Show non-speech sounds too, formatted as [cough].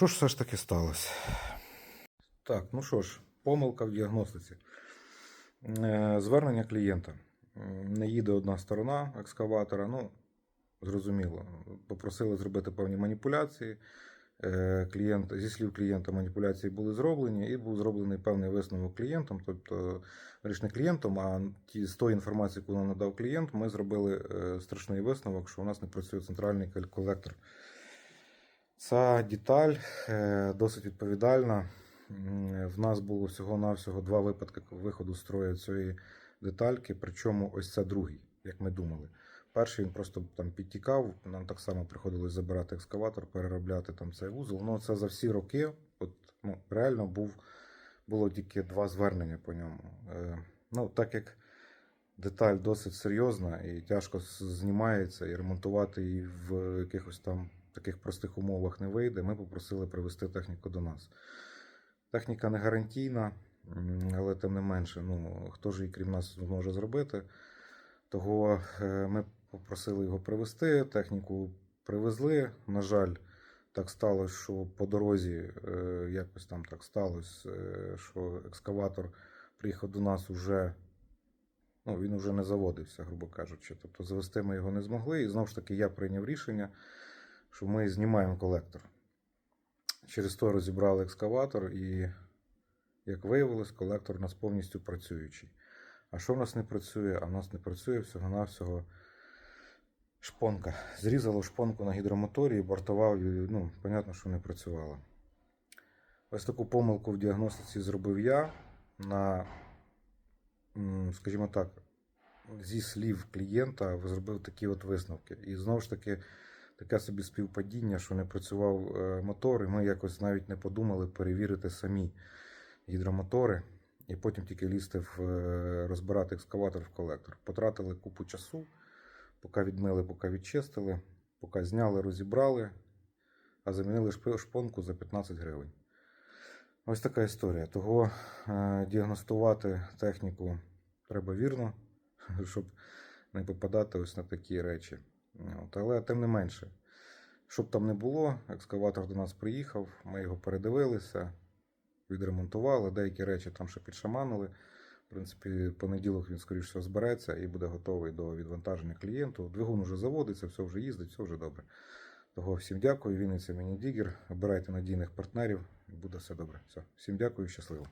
Що ж все ж таки сталося? Так, ну що ж, помилка в діагностиці. Е, Звернення клієнта. Не їде одна сторона екскаватора. Ну, зрозуміло. Попросили зробити певні маніпуляції. Е, Клієнт, зі слів клієнта, маніпуляції були зроблені, і був зроблений певний висновок клієнтом. Тобто, річ не клієнтом, а ті, з тої інформації, яку нам надав клієнт, ми зробили е, страшний висновок, що у нас не працює центральний колектор. Ця деталь е, досить відповідальна. В нас було всього-навсього два випадки виходу з строю цієї детальки, причому ось це другий, як ми думали. Перший він просто там підтікав, нам так само приходилось забирати екскаватор, переробляти там цей вузол. Ну, це за всі роки, от, ну, реально був, було тільки два звернення по ньому. Е, ну, так як деталь досить серйозна і тяжко знімається, і ремонтувати її в якихось там таких простих умовах не вийде, ми попросили привезти техніку до нас. Техніка не гарантійна, але тим не менше, ну, хто ж її крім нас зможе зробити. Того е, ми попросили його привезти, техніку привезли. На жаль, так сталося, що по дорозі е, якось там так сталося, е, що екскаватор приїхав до нас уже. Ну, він вже не заводився, грубо кажучи. Тобто завести ми його не змогли. І знову ж таки я прийняв рішення, що ми знімаємо колектор. Через то розібрали екскаватор, і, як виявилось, колектор у нас повністю працюючий. А що в нас не працює? А в нас не працює всього-навсього шпонка. Зрізало шпонку на гідромоторі і бортова, ну, понятно, що не працювала. Ось таку помилку в діагностиці зробив я на, скажімо так, зі слів клієнта зробив такі от висновки. І знову ж таки, таке собі співпадіння, що не працював е, мотор, і ми якось навіть не подумали перевірити самі гідромотори, і потім тільки лізти в е, розбирати екскаватор в колектор. Потратили купу часу, поки відмили, поки відчистили, поки зняли, розібрали, а замінили шпонку за 15 гривень. Ось така історія. Того е, діагностувати техніку треба вірно, [laughs] щоб не попадати ось на такі речі. От, але тим не менше, щоб там не було, екскаватор до нас приїхав, ми його передивилися, відремонтували, деякі речі там ще підшаманили. В принципі, понеділок він, скоріш всього, збереться і буде готовий до відвантаження клієнту. Двигун вже заводиться, все вже їздить, все вже добре. Того всім дякую. Вінниця Міні Дігер. Обирайте надійних партнерів, і буде все добре. Все. Всім дякую, щасливо.